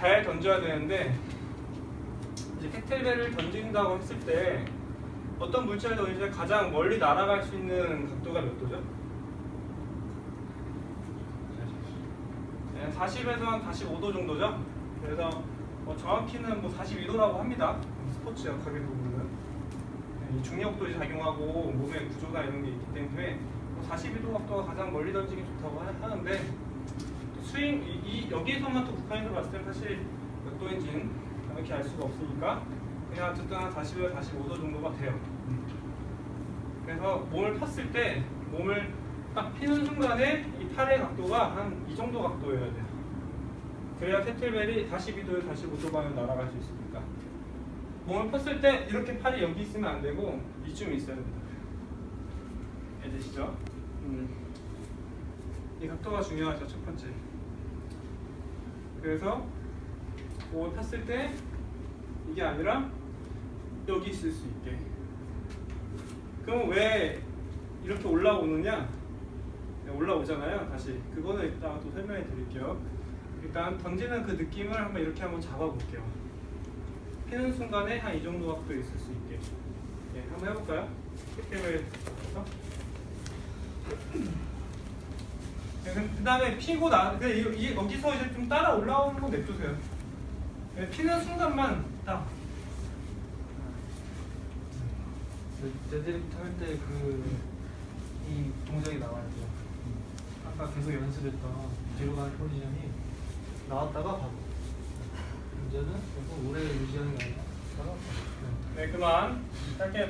잘 던져야 되는데 이제 캐틀벨을 던진다고 했을 때 어떤 물체를 때 가장 멀리 날아갈 수 있는 각도가 몇 도죠? 네, 40에서 한 45도 정도죠. 그래서 뭐 정확히는 뭐 42도라고 합니다. 스포츠 역학에서 보면은 네, 이 중력도 작용하고 몸의 구조나 이런 게 있기 때문에 뭐 42도 각도가 가장 멀리 던지기 좋다고 하- 하는데 또 스윙 이, 이 여기에서만 또 북한에서 봤을 때는 사실 몇 도인지는 정확히 알 수가 없으니까 그냥 어쨌든 한 40에서 45도 정도가 돼요. 그래서 몸을 폈을 때 몸을 딱 피는 순간에 이 팔의 각도가 한 이 정도 각도여야 돼요. 그래야 캐틀벨이 42도에 45도 방향 날아갈 수 있으니까. 몸을 폈을 때 이렇게 팔이 여기 있으면 안 되고 이쯤에 있어야 됩니다. 이해되시죠? 음. 이 각도가 중요하죠 첫 번째. 그래서 몸을 폈을 때 이게 아니라 여기 있을 수 있게. 그럼 왜 이렇게 올라오느냐? 네, 올라오잖아요. 다시 그거는 이따가 또 설명해 드릴게요. 일단 던지는 그 느낌을 한번 이렇게 한번 잡아볼게요. 피는 순간에 한 이 정도 각도 있을 수 있게. 예, 한번 해볼까요? 캐릭을 해서. 그 다음에 피고 나, 그 이- 이- 여기서 이제 좀 따라 올라오는 건 냅두세요. 예, 피는 순간만 딱. 데드리프트 할 때 그 이 동작이 나와야 돼요. 아까 계속 연습했던 뒤로 가는 포지션이 나왔다가 가고 문제는 계속 오래 유지하는 게 아니라 네, 그만. 짧게